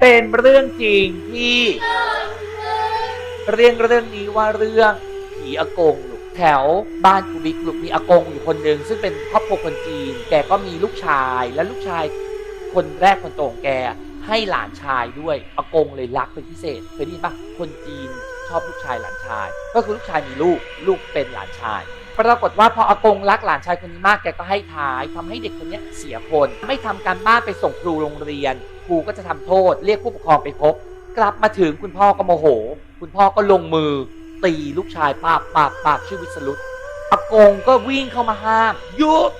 เป็นเรื่องจริงที่ เรียงเรื่องนี้ว่าเรื่องผีอากงลูกแถวบ้านคูบิกลูกมีอากงอยู่คนหนึ่งซึ่งเป็นครอบครัวคนจีน แกก็มีลูกชายและลูกชาย คนแรกคนโตของแกให้หลานชายด้วยอากงเลยรักเป็นพิเศษเคยได้ยินปะคนจีนชอบลูกชายหลานชาย ก็คือลูกชายมีลูกลูกเป็นหลานชาย ปรากฏว่าพออากงรักหลานชายคนนี้มากแกก็ให้ท้ายทำให้เด็กคนเนี้ยเสียคน ไม่ทำการบ้านไปส่งครูโรงเรียน ครูก็จะทำโทษ เรียกผู้ปกครองไปพบ กลับมาถึงคุณพ่อก็โมโห คุณพ่อก็ลงมือ ตีลูกชายปาบปาบปาบชื่อวิสรุตอากงก็วิ่งเข้ามาห้ามหยุด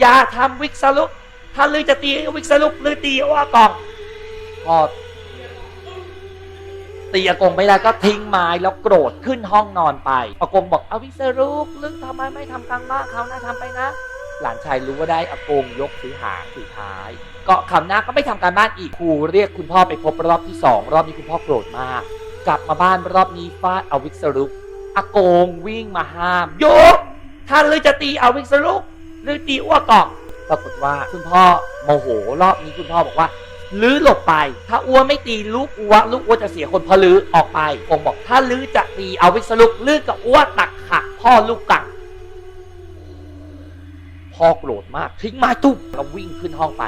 อย่าทำวิสรุตถ้าลือจะตีวิสรุตลือตีว่ากองพอ ตีอากงไม่ได้ก็ทิ้งไม้แล้วโกรธขึ้นห้องนอนไปอากงบอกเอาวิสรุตลึกทำไมไม่ทำกลางบ้านเขานะทำไปนะ หลานชายรู้ว่าได้อากงยกถือหางถือท้ายก็คำหน้าก็ไม่ทำการบ้านอีกครูเรียกคุณพ่อไปพบรอบที่สองรอบนี้คุณพ่อโกรธมาก กลับมาบ้านรอบนี้ฟาดเอาวิสรุปอากงวิ่งมาห้ามโยกท่านเลยจะตีเอาวิสรุปหรือตีอ้วกกอกปรากฏว่าคุณพ่อโมโหรอบนี้คุณพ่อบอกว่า ลื้อหลบไป ถ้าอ้วไม่ตีลูกอ้วลูกอ้วจะเสียคนพอลื้อออกไปคงบอก ถ้าลื้อจะตีเอาวิสรุปลื้อกับอ้วตักหักพ่อลูกกังพ่อโกรธมากทิ้งไม้ตุ๊บแล้ววิ่งขึ้นห้องไป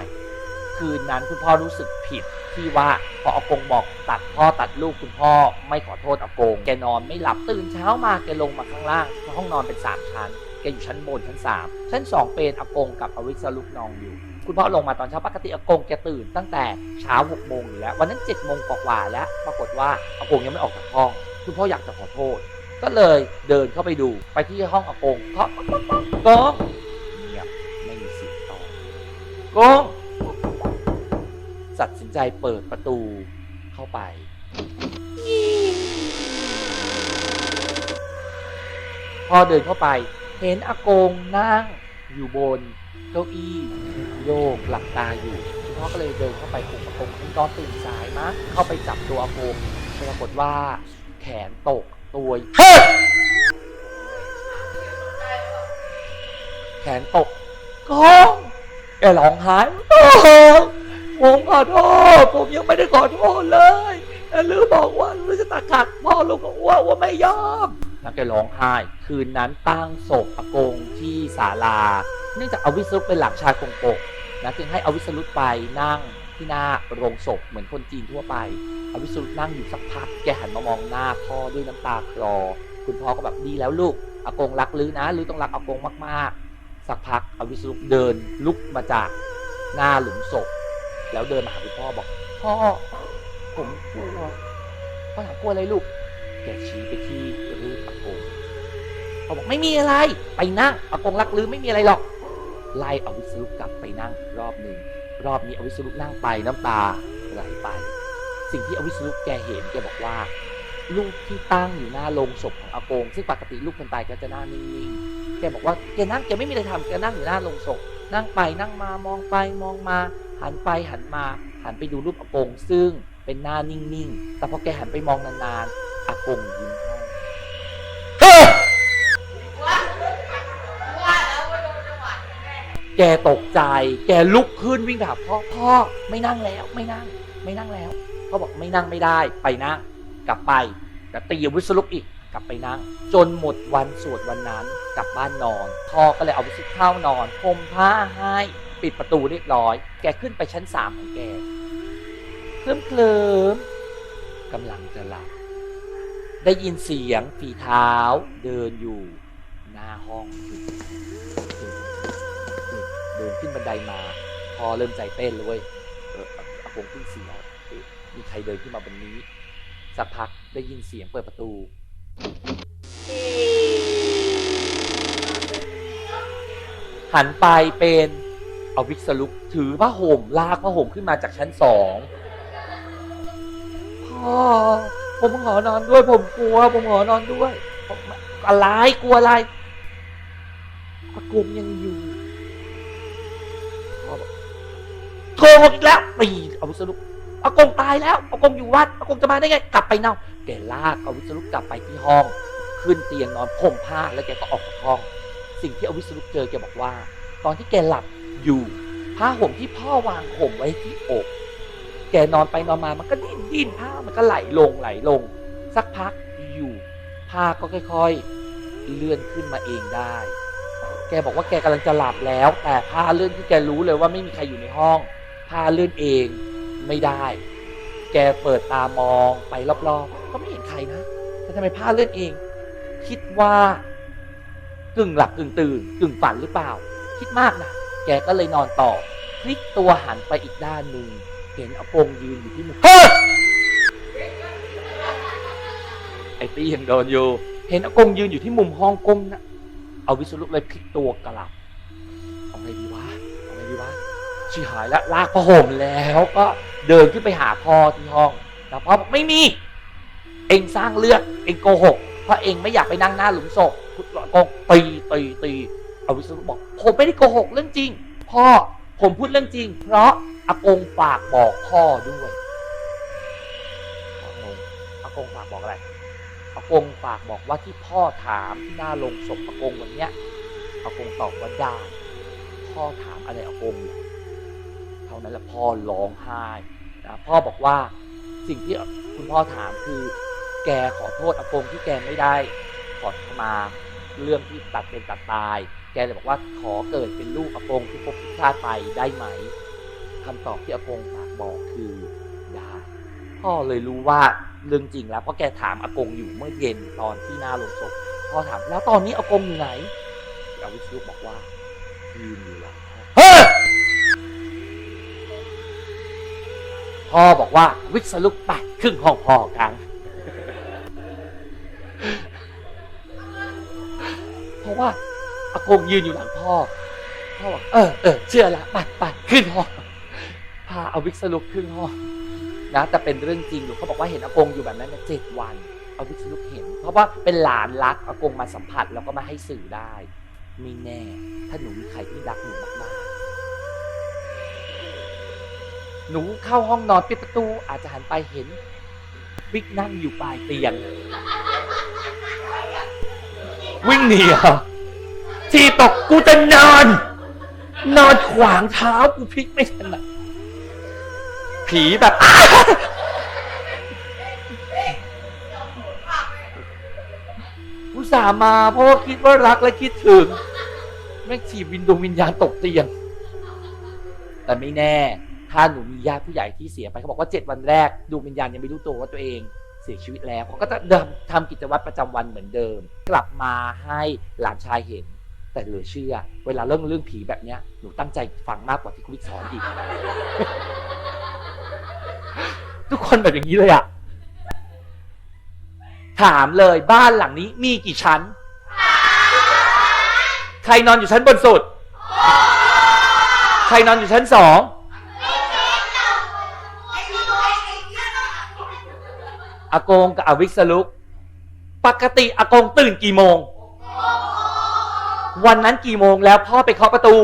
คืนนั้นคุณพ่อรู้สึกผิดที่ว่าพออากงบอกตัดพ่อตัดลูกคุณพ่อไม่ขอโทษอากงแกนอนไม่หลับตื่นเช้ามาแกลงมาข้างล่างห้องนอนเป็นสามชั้นแกอยู่ชั้นบนชั้นสามชั้นสองเป็นอากงกับอวิสลุกนองอยู่ คุณพ่อลงมาตอนเช้าปกติอากงแกตื่นตั้งแต่เช้าหกโมงอยู่แล้ววันนั้นเจ็ดโมงกว่าๆแล้ว ปรากฏว่าอากงยังไม่ออกจากห้อง คุณพ่ออยากจะขอโทษ ก็เลยเดินเข้าไปดูไปที่ห้องอากงเคาะป๊อกป๊อกป๊อกกงเงียบไม่มีเสียงตอบกงตัดสินใจเปิดประตูเข้าไปพอเดินเข้าไป เห็นอากงนั่ง อยู่บนเก้าอี้โยกหลับตาอยู่คุณพ่อก็เลยเดินเข้าไปปลุกอากงคุณตอนตื่นสายมั้งเข้าไปจับตัวอากงปรากฏว่าแขนตกตัวเฮ้ยแขนตกกงแกร้องไห้โอ้โหผมขอโทษผมยังไม่ได้ขอโทษเลยแต่ลือบอกว่าลือจะตักขัดพ่อลูกกับอ้วว่าไม่ยอม แล้วแกร้องไห้ คืนนั้นตั้งศพอากงที่ศาลา เนื่องจากอวิสรุตเป็นหลังชายกงกกนะจึงให้อวิสรุตไปนั่งที่หน้าโรงศพเหมือนคนจีนทั่วไป อวิสรุตนั่งอยู่สักพัก แกหันมามองหน้าพ่อด้วยน้ำตาคลอ คุณพ่อก็แบบดีแล้วลูกอากงรักลือนะลือต้องรักอากงมากๆ สักพักอวิสรุตเดินลุกมาจากหน้าหลุมศพ แล้วเดินมาหาคุณพ่อบอก พ่อผมกลัวพ่อถามกลัวอะไรลูก แกชี้ไปที่รูปอากงเขาบอกไม่มีอะไร ไปนั่งอากงรักลือไม่มีอะไรหรอกไล่อวิสรุกลับไปนั่งรอบหนึ่งรอบนี้อวิสรุนั่งไปน้ำตาไหลไป สิ่งที่อวิสรุแกเห็นแกบอกว่าลูกที่ตั้งอยู่หน้าโลงศพของอากง ซึ่งปกติลูกคนตายก็จะหน้านิ่งๆแกบอกว่าแกนั่งแกไม่มีอะไรทำแกนั่งอยู่หน้าโลงศพนั่งไปนั่งมามองไปมองมา หันไปหันมา หันไปดูรูปอากงซึ่งเป็นหน้านิ่งๆ แต่พอแกหันไปมองนานๆ อากงยิ้มให้แกตกใจ แกลุกขึ้นวิ่งไปหาพ่อ พ่อไม่นั่งแล้วไม่นั่ง ไม่นั่งแล้วพ่อบอกไม่นั่งไม่ได้ ไปนั่ง กลับไปแต่ตีวิสรุกอีกกลับไปนั่ง จนหมดวันสวดวันนั้นกลับบ้านนอนพ่อก็เลยเอาวิสรุเข้านอนห่มผ้าให้ปิดประตูเรียบร้อย แกขึ้นไปชั้นสามของแกเคลิ้มเคลิมกำลังจะหลับ ได้ยินเสียงฝีเท้าเดินอยู่ หน้าห้องเดินขึ้นบันไดมา พอเริ่มใจเต้นเลยเอออากงขึ้นเสียงมีใครเดินขึ้นมาบนนี้ สักพักได้ยินเสียงเปิดประตูหันไปเป็นเอาวิกสลุกถือผ้าห่มลากผ้าห่มขึ้นมาจากชั้นสองพ่อ ผมขอนอนด้วย ผมกลัว ผมขอนอนด้วยอะไรกลัวอะไรอากงยังอยู่พ่อบอกโทรอีกแล้วปีเอาวิกสลุกอากงตายแล้วอากงอยู่วัดอากงจะมาได้ไง กลับไปเน่าแกลากเอาวิกสลุกกลับไปที่ห้อง ขึ้นเตียงนอนห่มผ้าแล้วแกก็ออกจากห้อง สิ่งที่อวิสรุกเจอแกบอกว่า ตอนที่แกหลับอยู่ผ้าห่มที่พ่อวางห่มไว้ที่อก แกนอนไปนอนมามันก็ดิ้นดิ้นผ้ามันก็ไหลลงไหลลง สักพักอยู่ผ้าก็ค่อยๆ เลื่อนขึ้นมาเองได้ แกบอกว่าแกกำลังจะหลับแล้ว แต่ผ้าเลื่อนที่แกรู้เลยว่าไม่มีใครอยู่ในห้องผ้าเลื่อนเองไม่ได้ แกเปิดตามองไปรอบๆ ก็ไม่เห็นใครนะแต่ทำไมผ้าเลื่อนเอง คิดว่ากึ่งหลับกึ่งตื่นกึ่งฝันหรือเปล่า คิดมากนะแกก็เลยนอนต่อพลิกตัวหันไปอีกด้านหนึ่ง เห็นอากงยืนอยู่ที่มุมเฮ้ยไอ้ตี้ยังโดนอยู่ เห็นอากงยืนอยู่ที่มุมห้องก้มนะเอาวิศรุเลยพลิกตัวกลับเอาไงดีวะเอาไงดีวะชิหายแล้วลากผ้าห่มแล้วก็เดินขึ้นไปหาพ่อที่ห้องแต่พ่อบอกไม่มี เองสร้างเลือดเองโกหกเพราะเองไม่อยากไปนั่งหน้าหลุมศพคุณกงตีตีตีเอาวิศนุบอกผมไม่ได้โกหกเรื่องจริง พ่อผมพูดเรื่องจริง เพราะ อากงฝากบอกพ่อด้วยพ่องอากงฝากบอกอะไรอากงฝากบอกว่าที่พ่อถามที่หน้าลงศพอากงวันเนี้ยอากงตอบว่าได้พ่อถามอะไรอากงเหรอเท่านั้นแหละพ่อร้องไห้นะพ่อบอกว่าสิ่งที่คุณพ่อถามคือ แกขอโทษอากงที่แกไม่ได้ขอขมาเรื่องที่ตัดเป็นตัดตาย แกเลยบอกว่าขอเกิดเป็นลูกอากงที่พบชาติไปได้ไหม คำตอบที่อากงฝากบอกคือได้พ่อเลยรู้ว่าเรื่องจริงแล้วเพราะแกถามอากงอยู่เมื่อเย็นตอนที่หน้าโรงศพพ่อถามแล้วตอนนี้อากงอยู่ไหนอาวิสุบอกว่ายืนอยู่หลังพ่อเฮ้ยพ่อบอกว่าวิศลุกไปครึ่งห้องพ่อกันเพราะว่าอากงยืนอยู่หลังพ่อพ่อบอกเออเออเชื่อละไปไปขึ้นห้อง พาเอาวิกสลุกขึ้นห้องนะแต่เป็นเรื่องจริงอยู่เขาบอกว่าเห็นอากงอยู่แบบนั้นเจ็ดวันเอาวิกสลุกเห็น เพราะว่าเป็นหลานรักอากงมาสัมผัสแล้วก็มาให้สื่อได้ไม่แน่ ถ้าหนูมีใครที่รักหนูมากๆหนูเข้าห้องนอนปิดประตู อาจจะหันไปเห็นวิกนั่งอยู่ปลายเตียงวิ่งหนีเหรอที่ตกกูจะนอน นอนขวางเท้ากูพลิกไม่ถนัด ผีแบบ อุตส่าห์มาเพราะว่าคิดว่ารักและคิดถึง แม่งฉีบวินดวงวิญญาณตกเตียง แต่ไม่แน่ ถ้าหนูมีญาติผู้ใหญ่ที่เสียไปเขาบอกว่าเจ็ดวันแรกดวงวิญญาณยังไม่รู้ตัวว่าตัวเองเสียชีวิตแล้วเขาก็จะเดิมทำกิจวัตรประจำวันเหมือนเดิม กลับมาให้หลานชายเห็น แต่เหลือเชื่อ เวลาเรื่องเรื่องผีแบบเนี้ยหนูตั้งใจฟังมากกว่าที่คุณวิสอนอีก ทุกคนแบบอย่างนี้เลยอะถามเลยบ้านหลังนี้มีกี่ชั้น ใครนอนอยู่ชั้นบนสุด ใครนอนอยู่ชั้นสอง อากงกับอวิสลุก ปกติอากงตื่นกี่โมง วันนั้นกี่โมงแล้วพ่อไปเคาะประตู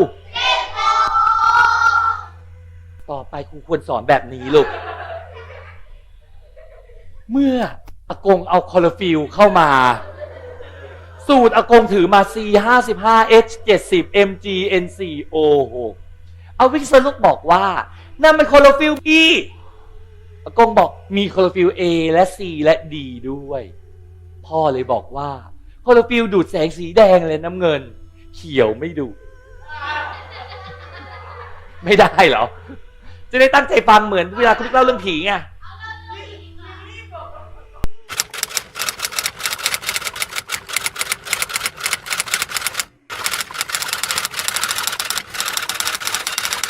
ต่อไปครูควรสอนแบบนี้ลูก เมื่ออากงเอาคอลฟิลเข้ามา สูตรอากงถือมา C 5 5 H 7 0 MG NC โอ้โหเอาวิกสลุกบอกว่านั่นมันคอลฟิลพี่อากงบอกมีคอลฟิล A และ C และ D ด้วย พ่อเลยบอกว่าคอลฟิลดูดแสงสีแดงและน้ำเงิน เขียวไม่ดูดไม่ได้เหรอ จะได้ตั้งใจฟังเหมือนเวลาคุณเล่าเรื่องผีไง